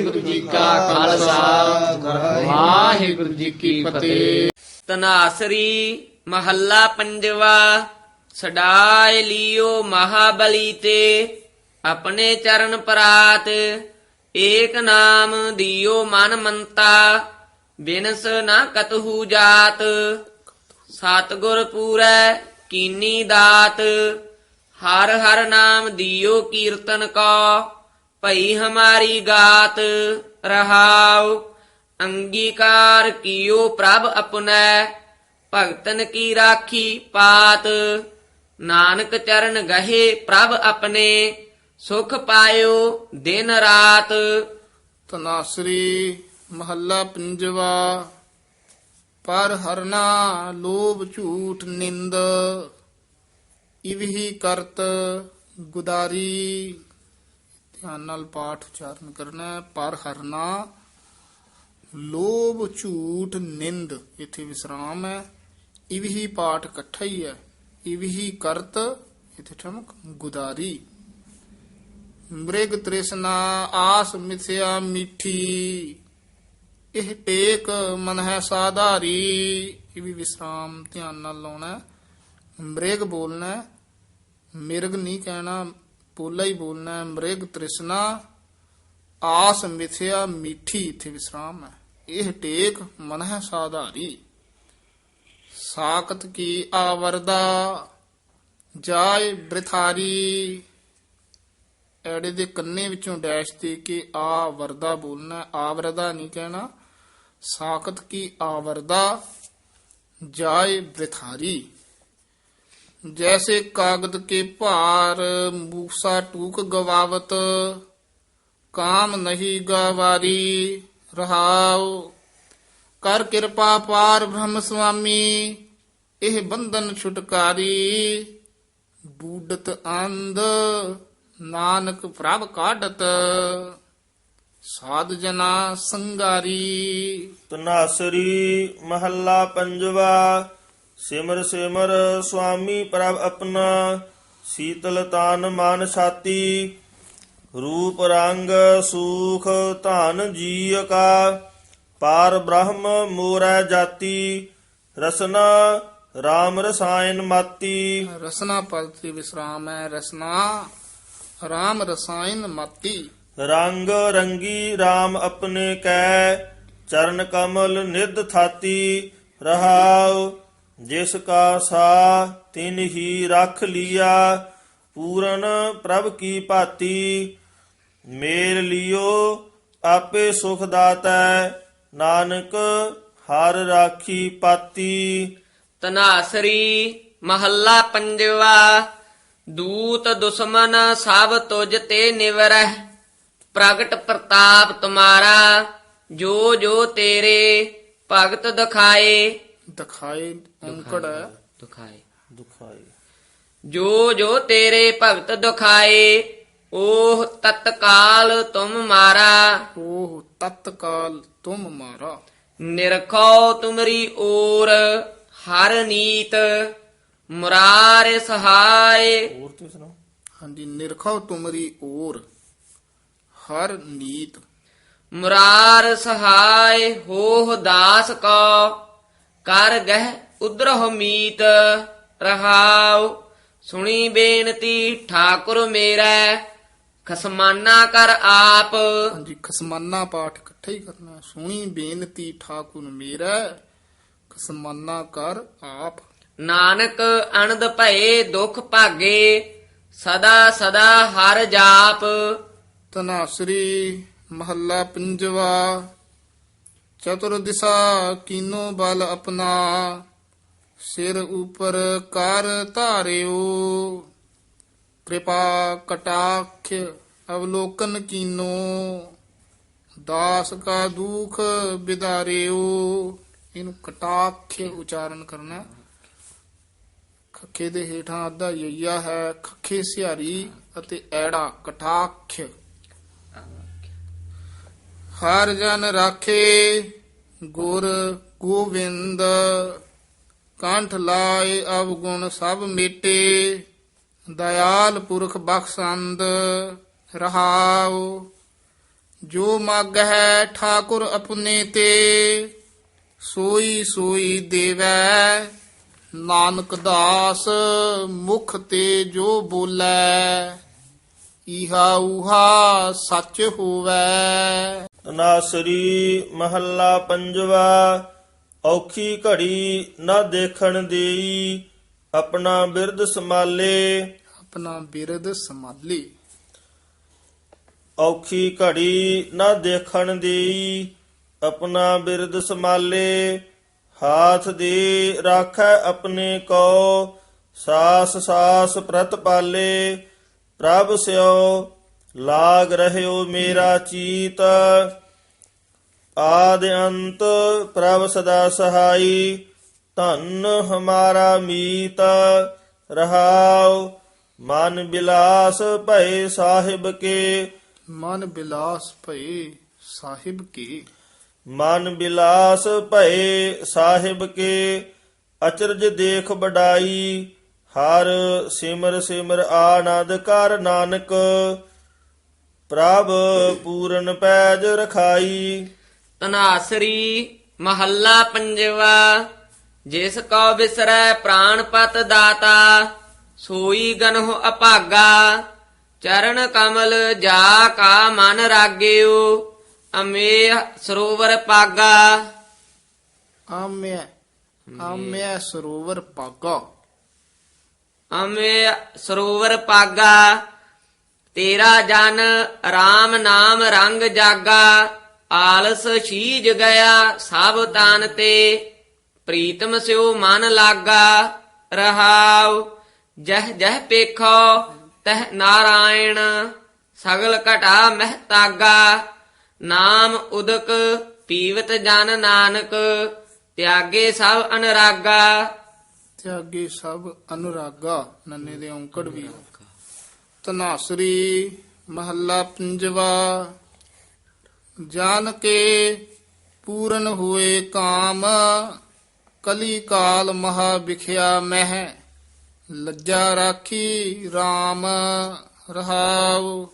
ਵਾਹਿਗੁਰੂ ਜੀ ਕਾ ਖਾਲਸਾ। ਵਾਹਿਗੁਰੂ ਜੀ ਕੀ ਫਤਿਹ। ਤਨਾਸਰੀ ਮਹੱਲਾ ਪੰਜਵਾ ਛਡਾਇ ਲਿਓ ਮਹਾਬਲੀ ਤੇ ਆਪਣੇ ਚਰਨ ਪਰਾਤ, ਏਕ ਨਾਮ ਦਿਓ ਮਨ ਮੰਤਾ, ਬਿਨਸ ਨਾ ਕਤਹੂ ਜਾਤ। ਸਤਗੁਰ ਪੂਰੈ ਕੀਨੀ ਦਾਤ, ਹਰ ਹਰ ਨਾਮ ਦਿਓ ਕੀਰਤਨ ਕੋ। ਭਈ ਹਮਾਰੀ ਗਾਤ ਰਹਾਉ, ਅੰਗੀਕਾਰ ਕੀਓ ਪ੍ਰਭ ਆਪਣੈ ਭਗਤਨ ਕੀ ਰਾਖੀ ਪਾਤ, ਨਾਨਕ ਚਰਨ ਗਹੇ ਪ੍ਰਭ ਆਪਣੇ ਸੁਖ ਪਾਇਓ ਦਿਨ ਰਾਤ। ਤਨਾਸਰੀ ਮਹੱਲਾ ਪੰਜਵਾ, ਪਰ ਹਰਨਾ ਲੋਭ ਝੂਠ ਨਿੰਦ ਇਵਹੀ ਕਰਤ ਗੁਦਾਰੀ। ਧਿਆਨ ਨਾਲ ਪਾਠ ਉਚਾਰਨ ਕਰਨਾ ਹੈ। ਪਰ ਹਰਨਾ ਲੋਭ ਝੂਠ ਨਿੰਦ ਇਥੇ ਵਿਸਰਾਮ ਹੈ। ਇਵਹੀ ਪਾਠ ਇਕੱਠਾ ਹੀ ਹੈ। ਇਵਹੀ ਕਰਤ ਇਥੇ ਠਮਕ ਗੁਦਾਰੀ। ਮ੍ਰਿਗ ਤ੍ਰਿਸ਼ਨਾ ਆਸ ਮਿਥਿਆ ਮਿੱਠੀ। ਇਹ ਟੇਕ ਮਨ ਹੈ ਸਾਧਾਰੀ। ਇਹ ਵੀ ਵਿਸਰਾਮ ਧਿਆਨ ਨਾਲ ਲਾਉਣਾ ਮ੍ਰਿਗ ਬੋਲਣਾ ਹੈ, ਮਿਰਗ ਨਹੀਂ ਕਹਿਣਾ ਪੋਲਾ ਹੀ ਬੋਲਣਾ ਮ੍ਰਿਗ ਤ੍ਰਿਸ਼ਨਾ, ਆਸ ਮਿਥਿਆ, ਮੀਠੀ, ਇਥੇ ਵਿਸਰਾਮ ਹੈ। ਇਹ ਟੇਕ ਮਨ ਹੈ ਸਾਧਾਰੀ। ਸਾਖਤ ਕੀ ਆਵਰਦਾ, ਜਾਏ ਬ੍ਰਿਥਾਰੀ। ਐੜੇ ਦੇ ਕੰਨੇ ਵਿੱਚੋਂ ਡੈਸ਼ ਦੇ ਕੇ ਆ ਵਰਦਾ ਬੋਲਣਾ ਆਵਰਦਾ ਨਹੀਂ ਕਹਿਣਾ। ਸਾਖਤ ਕੀ ਆਵਰਦਾ, ਜਾਏ ਬ੍ਰਿਥਾਰੀ। ਜੈਸੇ ਕਾਗਦ ਕੇ ਭਾਰ, ਮੂਸਾ ਟੂਕ ਗਵਾਵਤ, ਕਾਮ ਨਹੀਂ ਗਵਾਰੀ, ਰਹਾਉ। ਕਰ ਕਿਰਪਾ ਪਾਰ ਬ੍ਰਹਮ ਸੁਆਮੀ, ਇਹ ਬੰਧਨ ਛੁਟਕਾਰੀ। ਬੂਡਤ ਅੰਧ, ਨਾਨਕ ਪ੍ਰਭ ਕਾਢਤ, ਸਾਧ ਜਨਾ ਸੰਗਾਰੀ। ਤਨਾਸਰੀ ਮਹੱਲਾ ਪੰਜਵਾ ਸਿਮਰ ਸਿਮਰ ਸੁਆਮੀ ਪ੍ਰਭ ਆਪਣਾ ਸੀਤਲ ਤਾਨ ਮਨ ਛਾਤੀ ਰੂਪ ਰੰਗ ਸੂਖ ਧਨ ਜੀਅ ਕਾ ਪਾਰ ਬ੍ਰਹਮ ਮੋਰੈ ਜਾਤੀ। ਰਸਨਾ RAM ਰਸਾਇਨ ਮਾਤੀ। ਰਸਨਾ ਪਦ ਤੇ ਵਿਸਰਾਮ ਹੈ ਰਸਨਾ ਰਾਮ ਰਸਾਇਨ ਮਤੀ। ਰੰਗ ਰੰਗੀ RAM ਆਪਣੇ ਕੈ ਚਰਨ ਕਮਲ ਨਿਧ ਥਾਤੀ। ਰਹਾਉ ਜਿਸ ਕਾ ਸਾ ਤਿਨ ਹੀ ਰਖ ਲੀਆ, ਪੂਰਨ ਪ੍ਰਭ ਕੀ ਭਾਤੀ ਮੇਰ ਲਿਓ, ਆਪੇ ਸੁਖ ਦਾਤੈ ਨਾਨਕ ਹਰ ਰਾਖੀ ਪਾਤੀ। ਤਨਾਸਰੀ ਮਹੱਲਾ ਪੰਜਵਾ, ਦੂਤ ਦੁਸ਼ਮਨ ਸਭ ਤੁਜ ਤੇ ਨਿਵਰਹਿ, ਪ੍ਰਗਟ ਪ੍ਰਤਾਪ ਤੁਮਾਰਾ, ਜੋ ਜੋ ਤੇਰੇ ਭਗਤ ਦਿਖਾਏ ਦਿਖਾਏ ਔਂਕੜ ਹੈ। ਦਿਖਾਏ। ਦੁਖਾਈ ਜੋ ਜੋ ਤੇਰੇ ਭਗਤ ਦਿਖਾਏ ਉਹ ਤਤਕਾਲ ਤੁਮ ਮਾਰਾ। ਉਹ ਤਤਕਾਲ ਤੁਮ ਮਾਰਾ। ਨਿਰਖੋ ਤੁਮਰੀ ਓਰ ਹਰ ਨੀਤ ਮੁਰਾਰ ਸਹਾਏ। ਹੋਰ ਤੁਸੀਂ ਸੁਣਾਓ? ਹਾਂਜੀ ਨਿਰਖਉ ਤੁਮਰੀ ਓਰ ਹਰ ਨੀਤ। ਮੁਰਾਰ ਸਹਾਇ ਹੋਹ ਦਾਸ ਕੋ। ਕਰ ਗਹਿ ਉਦਰਹੁ ਮੀਤ ਰਹਾਉ। ਸੁਣੀ ਬੇਨਤੀ ਠਾਕੁਰ ਮੇਰਾ ਖਸਮਾਨਾ ਕਰ ਆਪ। ਹਾਂਜੀ ਖਸਮਾਨਾ ਪਾਠ ਇਕੱਠਾ ਹੀ ਕਰਨਾ। ਸੁਣੀ ਬੇਨਤੀ ਠਾਕੁਰ ਮੇਰਾ ਖਸਮਾਨਾ ਕਰ ਆਪ। ਨਾਨਕ ਅਨੰਦ ਭਏ ਦੁਖ ਭਾਗੇ ਸਦਾ ਸਦਾ ਹਰ ਜਾਪ। ਤਨਾਸਰੀ ਮਹੱਲਾ ਪੰਜਵਾ। ਚਤੁਰ ਦਿਸ਼ਾ ਕੀਨੋ ਬਲ ਆਪਣਾ, ਸਿਰ ਉਪਰ ਕਰ ਧਾਰਿਓ। ਕਿਰਪਾ ਕਟਾਖ ਅਵਲੋਕਨ ਕੀਨੋ, ਦਾਸ ਕਾ ਦੁਖ ਬਿਦਾਰਿਓ। ਇਹਨੂੰ ਕਟਾਖ ਉਚਾਰਨ ਕਰਨਾ। ਹੈ। ਖੱਖੇ ਦੇ ਹੇਠਾਂ ਅੱਧਾ ਯਈਆ ਹੈ, ਖੱਖੇ ਸਿਹਾਰੀ ਅਤੇ ਐੜਾ ਕਟਾਖ। ਹਰ ਜਨ ਰਾਖੇ ਗੁਰ ਗੋਬਿੰਦ, ਕੰਠ ਲਾਏ ਅਵਗੁਣ ਸਭ ਮੇਟੇ, ਦਇਆਲ ਪੁਰਖ ਬਖਸ਼ੰਦ ਰਹਾਉ। ਜੋ ਮਗ ਹੈ ਠਾਕੁਰ ਆਪਣੇ ਤੇ, ਸੋਈ ਸੋਈ ਦੇਵੈ। ਨਾਨਕ ਦਾਸ ਮੁਖ ਤੇ ਜੋ ਬੋਲੇ ਇਹਾ ਉਹਾ ਸੱਚ ਹੋਵੈ। ਤਨਾਸਰੀ ਮਹੱਲਾ ਪੰਜਵਾ ਔਖੀ ਘੜੀ ਨਾ ਦੇਖਣ ਦੇਈ ਆਪਣਾ ਬਿਰਧ ਸਮਾਲੇ ਆਪਣਾ ਬਿਰਦ ਸੰਭਾਲੀ। ਔਖੀ ਘੜੀ ਨਾ ਦੇਖਣ ਦੇਈ ਆਪਣਾ ਬਿਰਧ ਸਮਾਲੇ ਹਾਥ ਦੇ ਰਾਖੈ ਆਪਣੇ ਕੋ ਸਾਸ ਸਾਸ ਪ੍ਰਤਪਾਲੇ ਪ੍ਰਭ ਸਿਓ ਲਾਗ ਰਹਿਓ ਮੇਰਾ ਚੀਤ। ਆਦ ਅੰਤ ਪ੍ਰਭ ਸਦਾ ਸਹਾਈ ਧਨ ਹਮਾਰਾ ਮੀਤ। ਰਹਾਉ ਮਨ ਬਿਲਾਸ ਭਏ ਸਾਹਿਬ ਕੇ। ਮਨ ਬਿਲਾਸ ਭਏ ਸਾਹਿਬ ਕੀ। ਮਨ ਬਿਲਾਸ ਭਏ ਸਾਹਿਬ ਕੇ। ਅਚਰਜ ਦੇਖ ਬਡਾਈ ਹਰ ਸਿਮਰ ਸਿਮਰ ਆਨੰਦ ਕਰ ਨਾਨਕ। ਪ੍ਰਭ ਪੂਰਨ ਪੈਜ ਰਖਾਈ। ਤਨਾਸਰੀ ਮਹੱਲਾ ਪੰਜਵਾ ਜਿਸ ਕੋ ਬਿਸਰੈ ਪ੍ਰਾਣਪਤ ਦਾਤਾ ਸੋਈ ਗਨਹੁ ਅਭਾਗਾ ਚਰਨ ਕਮਲ ਜਾ ਕਾ ਮਨ ਰਾਗਿਓ ਅਮੇ ਸਰੋਵਰ ਪਾਗਾ। ਆਮਿਆ ਆਮਿਆ ਸਰੋਵਰ ਪਾਗਾ। ਅਮੇ ਸਰੋਵਰ ਪਾਗਾ। ਤੇਰਾ ਜਨ RAM ਨਾਮ ਰੰਗ ਜਾਗਾ, ਆਲਸ ਛੀਜ ਗਿਆ ਸਭ ਤਾਨ ਤੇ। ਪ੍ਰੀਤਮ ਸਿਓ ਮਨ ਲਾਗਾ, ਰਹਾਉ, ਜਹ ਜਹ ਪੇਖੋ, ਤਹ ਨਾਰਾਇਣ, ਸਗਲ ਘਟਾ ਮਹਤਾਗਾ ਨਾਮ ਉਦਕ ਪੀਵਤ ਜਨ ਨਾਨਕ, ਤਿਆਗੇ ਸਭ ਅਨਰਾਗਾ। ਤਿਆਗੇ ਸਭ ਅਨੁਰਾਗਾ, ਨੰਨੇ ਦੇ ਔਂਕੜ ਵੀ ਤਨਾਸਰੀ ਮਹੱਲਾ ਪੰਜਵਾ। ਜਾਨ ਕੇ ਪੂਰਨ ਹੋਏ ਕਾਮ ਕਲੀ ਕਾਲ ਮਹਾ ਵਿਖਿਆ ਮਹਿ, ਲੱਜਾ ਰਾਖੀ RAM ਰਹਾਉ।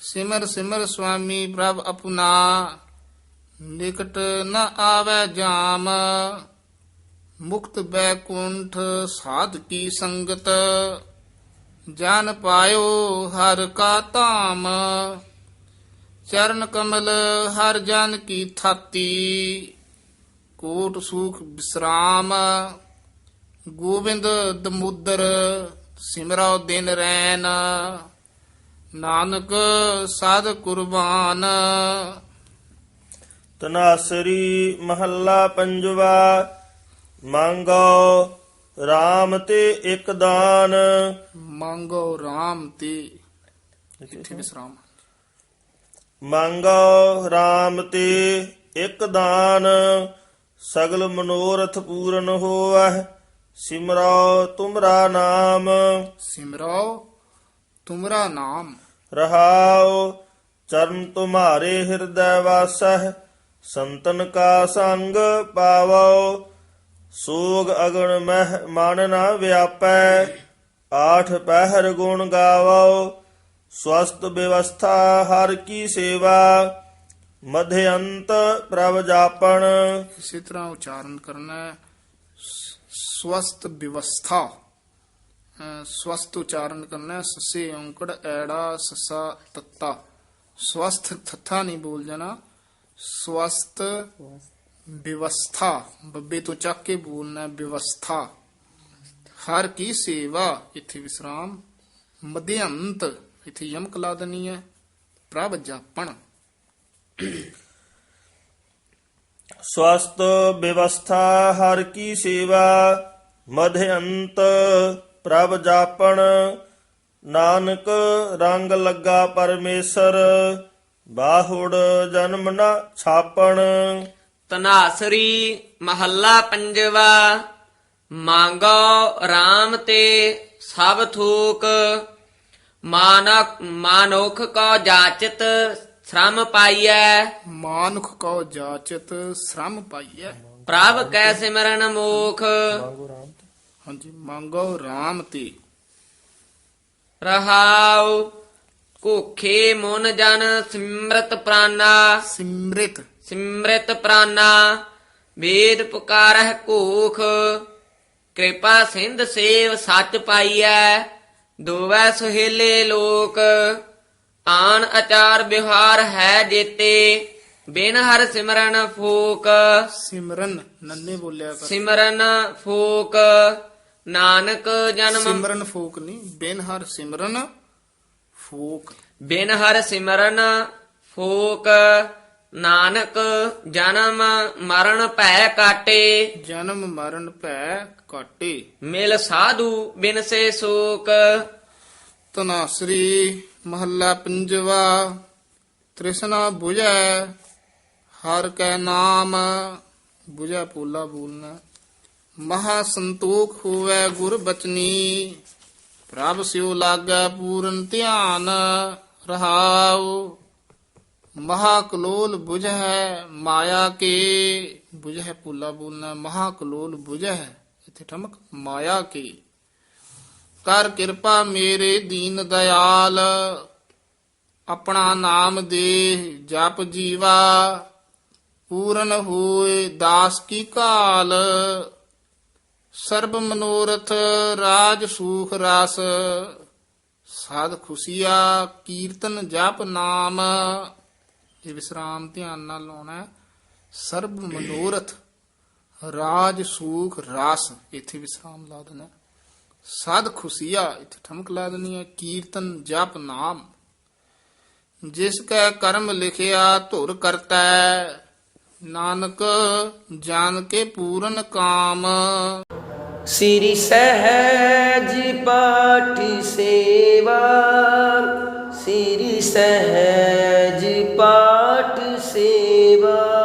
ਸਿਮਰ ਸਿਮਰ ਸੁਆਮੀ ਪ੍ਰਭ ਅਪਨਾ ਨਿਕਟ ਨ ਆਵੇ ਜਾਮ। ਮੁਕਤ ਬੈਕੁੰਠ ਸਾਧ ਕੀ ਸੰਗਤ ਜਨ ਪਾਇਓ ਹਰ ਕਾ ਧਾਮ। ਚਰਨ ਕਮਲ ਹਰ ਜਨ ਕੀ ਥਾਤੀ। ਕੋਟ ਸੁਖ ਵਿਸਰਾਮ ਗੋਬਿੰਦ ਦਮੁਦਰ ਸਿਮਰੋ ਦਿਨ ਰੈਨ। ਨਾਨਕ ਸਾਧ ਕੁਰਬਾਨ। ਤਨਾਸਰੀ ਮਹੱਲਾ ਪੰਜਵਾ। ਮੰਗੋ RAM ਤੇ ਇੱਕ ਦਾਨ। ਮੰਗੋ RAM ਤੇ। ਇੱਥੇ ਵਿਸਰਾਮ ਮੰਗੋ RAM ਤੇ ਇੱਕ ਦਾਨ। ਸਗਲ ਮਨੋਰਥ ਪੂਰਨ ਹੋਵੈ ਸਿਮਰੋ ਤੁਮਰਾ ਨਾਮ। ਸਿਮਰੋ ਤੁਮਰਾ ਨਾਮ। ਰਹਾਉ ਚਰਨ ਤੁਮਾਰੇ ਹਿਰਦੈ ਵਾਸਹਿ। ਸੰਤਨ ਕਾ ਸੰਗ ਪਾਵੋ। ਸੋਗ ਅਗਣ ਮਹਿ ਮਨ ਨਾ ਵਿਆਪੈ, ਆਠ ਪਹਿਰ ਗੁਣ ਗਾਵੋ ਸਵਸਤ ਵਿਵਸਥਾ ਹਰ ਕੀ ਸੇਵਾ ਮਧਿਅੰਤ ਪ੍ਰਭ ਜਾਪਣ। ਇਸੇ ਤਰ੍ਹਾਂ ਉਚਾਰਨ ਕਰਨਾ ਹੈ ਸਵਸਤ ਵਿਵਸਥਾ। ਅਹ ਸਵਸਤ ਉਚਾਰਨ ਕਰਨਾ ਹੈ, ਸੱਸੇ ਔਂਕੜ, ਐੜਾ, ਸੱਸਾ, ਤੱਤਾ। ਸਵਸਥ ਥੱਥਾ ਨਹੀਂ ਬੋਲ ਜਾਣਾ, ਸਵਸਤ ਵਿਵਸਥਾ, ਬੱਬੇ ਤੋਂ ਚੱਕ ਕੇ ਬੋਲਣਾ ਵਿਵਸਥਾ। ਹਰ ਕੀ ਸੇਵਾ, ਇੱਥੇ ਵਿਸਰਾਮ। ਮਧਿਅੰਤ, ਇੱਥੇ ਯਮਕ ਲਾ ਦੇਣੀ ਹੈ ਪ੍ਰਭ ਜਾਪਣ ਸਵਸਤ ਵਿਵਸਥਾ, ਹਰ ਕੀ ਸੇਵਾ, ਮਧਿਅੰਤ ਪ੍ਰਭ ਜਾਪਣ ਨਾਨਕ ਰੰਗ ਲੱਗਾ ਪਰਮੇਸ਼ਰ, ਬਾਹੁੜ ਜਨਮ ਨਾ ਛਾਪਣ। ਤਨਾਸਰੀ ਮਹੱਲਾ ਪੰਜਵਾ ਮੰਗੋ RAM ਤੇ ਸਭ ਥੂਕ। ਮਾਨਕ ਮਾਨੁਖ ਕੋ ਜਾਚਿਤ ਸ਼ਰਮ ਪਾਈਐ। ਮਾਨੁਖ ਕਉ ਜਾਚਤ ਸ਼ਰਮ ਪਾਈਐ। ਪ੍ਰਭ ਕੈ ਸਿਮਰਨ ਮੋਖ। ਹਾਂਜੀ ਮੰਗੋ RAM ਤੇ। ਰਹਾਉ ਕੋਖੇ ਮਨ ਜਨ ਸਿਮਰਤ ਪ੍ਰਾਨਾ। ਸਿਮ੍ਰਿਤ ਸਿਮਰਤ ਪ੍ਰਾਨਾ ਵੇਦ ਪੁਕਾਰਹਿ ਕੋਖ। ਕਿਰਪਾ ਸਿੰਧ ਸੇਵ ਸੱਚ ਪਾਈਐ ਦੋਵੈ ਸੁਹੇਲੇ ਲੋਕ। ਆਨ ਆਚਾਰ ਵਿਹਾਰ ਹੈ ਜੇਤੇ ਬਿਨ ਹਰ ਸਿਮਰਨ ਫੂਕ। ਸਿਮਰਨ ਨੰਨੇ ਬੋਲਿਆ ਕਰ। ਸਿਮਰਨ ਫੂਕ ਨਾਨਕ ਜਨਮ ਸਿਮਰਨ ਫੋਕ ਨਹੀਂ ਬਿਨ ਹਰ ਸਿਮਰਨ ਫੋਕ। ਬਿਨ ਹਰ ਸਿਮਰਨ ਫੂਕ। ਨਾਨਕ ਜਨਮ ਮਰਨ ਭੈ ਕਾਟੇ। ਜਨਮ ਮਰਨ ਭੈ ਕਾਟੇ। ਮਿਲ ਸਾਧੂ ਬਿਨ ਸੇ ਸੂਕ। ਤਨਾਸਰੀ ਮਹੱਲਾ ਪੰਜਵਾ ਤ੍ਰਿਸ਼ਨਾ 부ਜੈ ਹਰ ਕੈ ਨਾਮ 부ਜੈ ਪੂਲਾ ਬੋਲਣਾ। ਮਹਾ ਸੰਤੋਖ ਹੋਵੇ ਗੁਰ ਬਚਨੀ ਪ੍ਰਭ ਸਿਉ ਲਾਗੈ ਪੂਰਨ ਧਿਆਨ ਰਹਾਉ। ਮਹਾ ਕਲੋਲ ਬੁਝੈ ਮਾਇਆ ਕੇ ਬੁਝੈ ਪੁੱਲਾ ਬੋਲਣਾ ਮਹਾ ਕਲੋਲ ਬੁਝੈ ਇੱਥੇ ਠਮਕ, ਮਾਇਆ ਕੇ। ਕਰ ਕਿਰਪਾ ਮੇਰੇ ਦੀਨ ਦਇਆਲ, ਆਪਣਾ ਨਾਮ ਦੇ ਜਪ ਜੀਵਾ। ਪੂਰਨ ਹੋਏ ਦਾਸ ਕੀ ਕਾਲ, ਸਰਬ ਮਨੋਰਥ ਰਾਜ ਸੁਖ ਰਾਸ। ਸਾਧ ਖੁਸ਼ੀਆ ਕੀਰਤਨ ਜਪ ਨਾਮ। ਇਹ ਵਿਸਰਾਮ ਧਿਆਨ ਨਾਲ ਲਾਉਣਾ ਸਰਬ ਮਨੋਰਥ, ਰਾਜ ਸੂਖ, ਰਾਸ, ਇੱਥੇ ਵਿਸਰਾਮ ਲਾ ਦੇਣਾ ਸਾਧ ਖੁਸ਼ੀਆ, ਇੱਥੇ ਠਮਕ ਲਾ ਦੇਣੀ ਹੈ। ਕੀਰਤਨ, ਜਪ, ਨਾਮ। ਜਿਸ ਕੈ ਕਰਮ ਲਿਖਿਆ, ਧੁਰ ਕਰਤਾ। ਨਾਨਕ, ਜਾਣ ਕੇ ਪੂਰਨ ਕਾਮ। ਸ੍ਰੀ ਸਹਿਜ ਪਾਠੀ ਸੇਵਾ। ਸ੍ਰੀ ਸਹਿਜ ਪਾਠ ਸੇਵਾ।